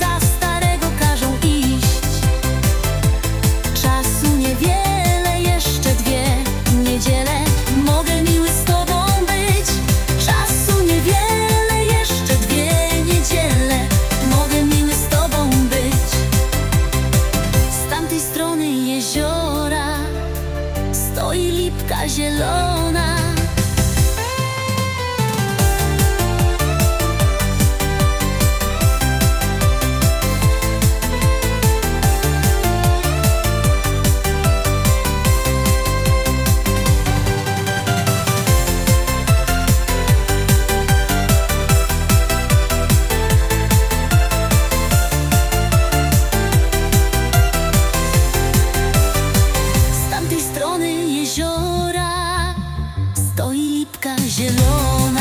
Za starego każą iść. Czasu niewiele, jeszcze dwie niedziele. Mogę miły z tobą być. Czasu niewiele, jeszcze dwie niedziele. Mogę miły z tobą być. Z tamtej strony jeziora Stoi lipka zielona. Квітка жінок.